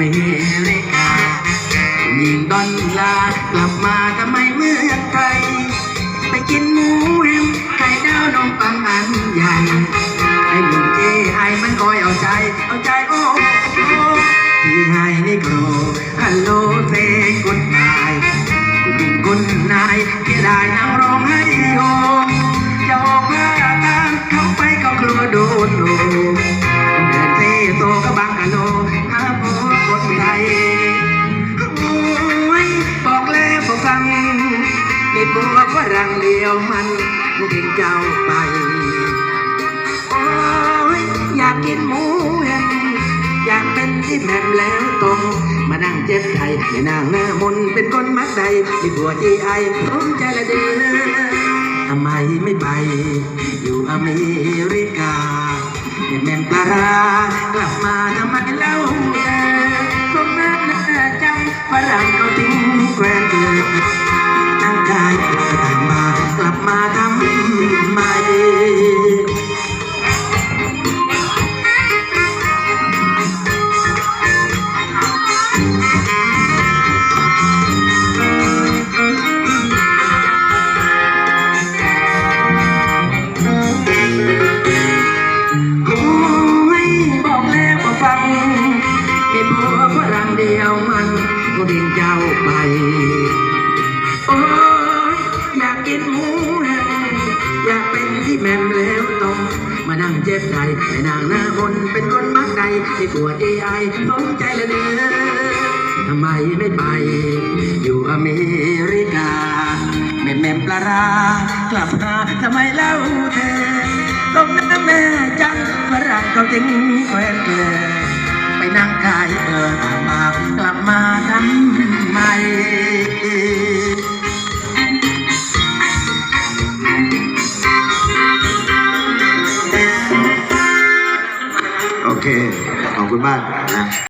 มริกา ยิงดอนลากลับมาทำไมเมืองไทย ไปกินหมูแฮมไข่ดาวนมปังอันใหญ่ไอ้หนุ่มเจไอมันคอยเอาใจ เอาใจโอ้ที่ให้ในโกรฮัลโหลเซกุนนายคุณนายเกียดายนางร้องให้โอ วฝรั่งเดียวมันเก่งเจ้าไปโอ้ยอยากกินหมูแฮมอยากเป็นที่แหม่แล้วตรงมานั่งเจ็บใจในนางหน้ามนต์เป็นคนมักใดมีผัวที่ไอผมใจละเดือทำไมไม่ไป อยู่อเมริกาเป็นแม่ปลารากลับมาทำไมเล่าเธอสมน้ำหน้าจังฝรั่งเขาทิ้งแคว ฝรั่งเดียวมันก็ดิ่งเจ้าไป โอ้ยอยากกินหมูแฮมอยากเป็นที่แม่มแล้วต้องมานั่งเจ็บใจไอ้นางหน้ามนเป็นคนมักใดที่ปวดเอไอสงใจละเด้อทำไมไม่ไป อยู่อเมริกาแม่แม่ปลารากลับมาทำไมเล่าเธอต้องน้ำแม่จังฝรั่งเขาทิ้งแควนเกลอ ไปนั่งกายเออตามมากลับมาทำไมโอเค ขอบคุณมากนะ